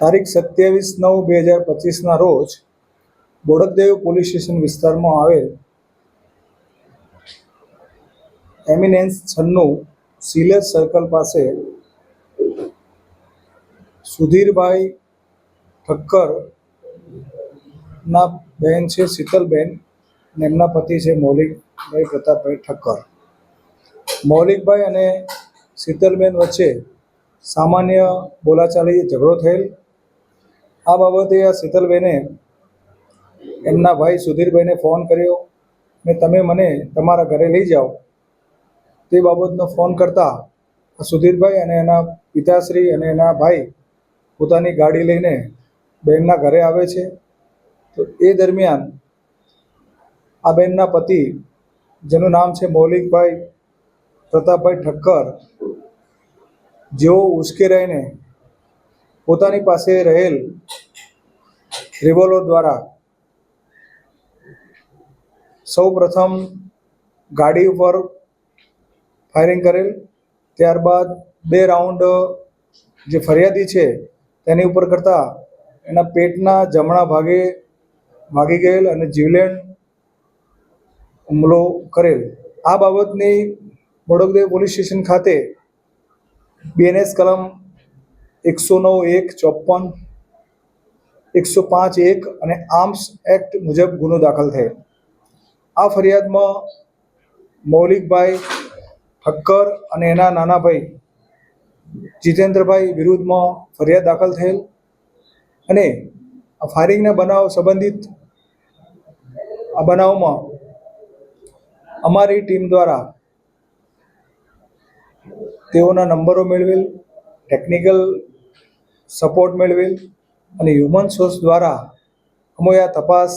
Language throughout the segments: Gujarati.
તારીખ સત્યાવીસ નવ બે હજાર પચીસના રોજ બોડકદેવ પોલીસ સ્ટેશન વિસ્તારમાં આવેલ એમિનેન્સ છન્નું સિલેજ સર્કલ પાસે સુધીરભાઈ ઠક્કર ના બહેન છે, શીતલબેન અને એમના પતિ છે, મૌલિકભાઈ પ્રતાપભાઈ ઠક્કર. મૌલિકભાઈ અને શીતલબેન વચ્ચે સામાન્ય બોલાચાલી ઝઘડો થયેલ. આ બાબતે આ શીતલબેને એમના ભાઈ સુધીરભાઈને ફોન કર્યો ને તમે મને તમારા ઘરે લઈ જાઓ. તે બાબતનો ફોન કરતા સુધીરભાઈ અને એના પિતાશ્રી અને એના ભાઈ પોતાની ગાડી લઈને બહેનના ઘરે આવે છે. તો એ દરમિયાન આ બહેનના પતિ, જેનું નામ છે મૌલિકભાઈ પ્રતાપભાઈ ઠક્કર, જેઓ ઉશ્કેરાઈને પોતાની પાસે રહેલ રિવોલ્વર દ્વારા સૌ પ્રથમ ગાડી ઉપર ફાયરિંગ કરેલ. ત્યારબાદ બે રાઉન્ડ જે ફરિયાદી છે તેની ઉપર કરતાં એના પેટના જમણા ભાગે વાગી ગયેલ અને જીવલેણ હુમલો કરેલ. આ બાબતની બોડકદેવ પોલીસ સ્ટેશન ખાતે બીએનએસ કલમ એકસો નવ એક ચોપન, એકસો પાંચ એક અને આર્મ્સ એક્ટ મુજબ ગુનો દાખલ થયેલ આ ફરિયાદમાં મૌલિકભાઈ ઠક્કર અને એના નાના ભાઈ જીતેન્દ્રભાઈ વિરુદ્ધમાં ફરિયાદ દાખલ થયેલ અને આ ફાયરિંગના બનાવ સંબંધિત આ બનાવમાં અમારી ટીમ દ્વારા તેઓના નંબરો મેળવેલ, ટેકનિકલ સપોર્ટ મેળવેલ અને હ્યુમન સોર્સ દ્વારા અમે આ તપાસ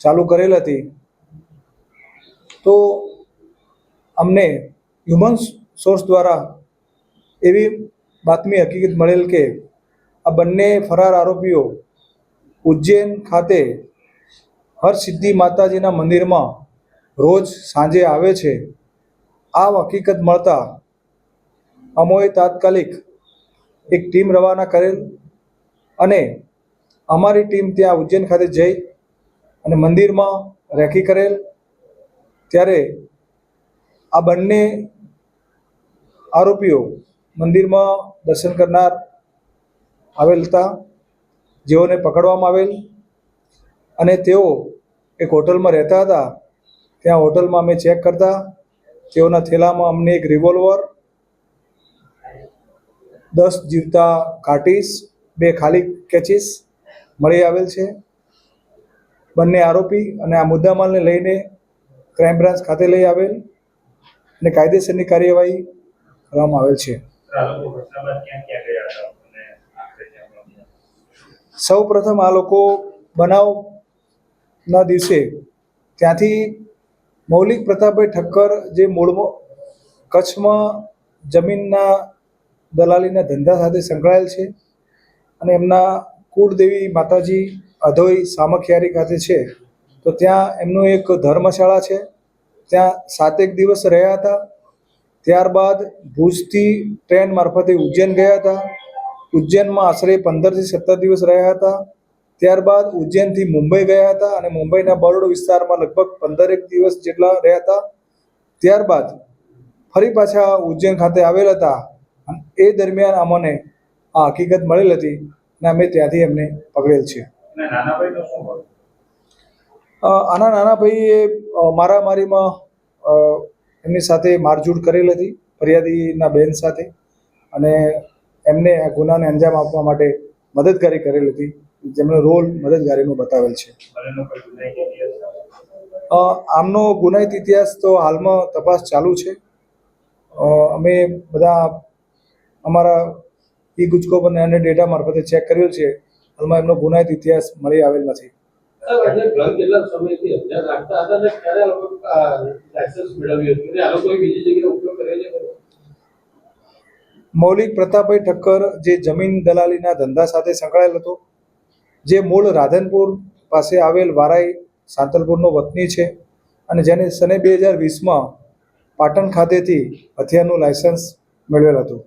ચાલુ કરેલ હતી. તો અમને હ્યુમન સોર્સ દ્વારા એવી બાતમી હકીકત મળેલ કે આ બંને ફરાર આરોપીઓ ઉજ્જૈન ખાતે હરસિદ્ધિ માતાજીના મંદિરમાં રોજ સાંજે આવે છે. આ હકીકત મળતા અમોએ તાત્કાલિક એક ટીમ રવાના કરેલ અને અમારી ટીમ ત્યાં ઉજ્જૈન ખાતે જઈ અને મંદિરમાં રેકી કરેલ. ત્યારે આ બંને આરોપીઓ મંદિરમાં દર્શન કરનાર આવેલ હતા. જેઓને પકડવામાં આવેલ અને તેઓ એક હોટલમાં રહેતા હતા. ત્યાં હોટલમાં અમે ચેક કરતા. તેઓના થેલામાં અમને એક રિવોલ્વર દસ જીવતા કાર્ટીસ બે ખાલી કેચીસ મળી આવેલ છે બંને આરોપી અને આ મુદ્દામાલને લઈને ક્રાઇમ બ્રાન્ચ ખાતે લઈ આવેલ અને કાયદેસરની કાર્યવાહી કરવામાં આવેલ છે? સૌ પ્રથમ આ લોકો બનાવના દિવસે ત્યાંથી મૌલિક પ્રતાપભાઈ ઠક્કર જે મૂળમાં કચ્છમાં જમીનના દલાલીના ધંધા સાથે સંકળાયેલ છે અને એમના કુળદેવી માતાજી અધોઈ સામખિયારી ખાતે છે. તો ત્યાં એમનું એક ધર્મશાળા છે. ત્યાં સાતેક દિવસ રહ્યા હતા. ત્યારબાદ ભુજથી ટ્રેન મારફતે ઉજ્જૈન ગયા હતા. ઉજ્જૈનમાં આશરે પંદરથી સત્તર દિવસ રહ્યા હતા. ત્યારબાદ ઉજ્જૈનથી મુંબઈ ગયા હતા અને મુંબઈના બરોડ વિસ્તારમાં લગભગ પંદરેક દિવસ જેટલા રહ્યા હતા. ત્યારબાદ ફરી પાછા ઉજ્જૈન ખાતે આવેલ હતા. એ દરમિયાન અમને આ હકીકત મળેલ હતી અને અમે ત્યાંથી એમને પકડેલ છે. આના નાના ભાઈએ મારામારીમાં એમની સાથે મારઝૂડ કરેલ હતી ફરિયાદીના બેન સાથે. અને એમને આ ગુનાને અંજામ આપવા માટે મદદગારી કરેલ હતી. જેમનો રોલ મદદગારીનો બતાવેલ છે. આમનો ગુનાહિત ઇતિહાસ તો હાલમાં તપાસ ચાલુ છે. અમે બધા અમારા ઈ ગુજકોપ અને ડેટા મારફતે ચેક કર્યો છે. હાલમાં એમનો ગુનાહિત ઇતિહાસ મળી આવેલ નથી? મૌલિક પ્રતાપભાઈ ઠક્કર જે જમીન દલાલીના ધંધા સાથે સંકળાયેલ હતો જે મૂળ રાધનપુર પાસે આવેલ વારાઈ સાંતલપુરનો વતની છે અને જેને સને બે હજાર વીસમાં પાટણ ખાતેથી હથિયારનું લાયસન્સ મેળવેલ હતું.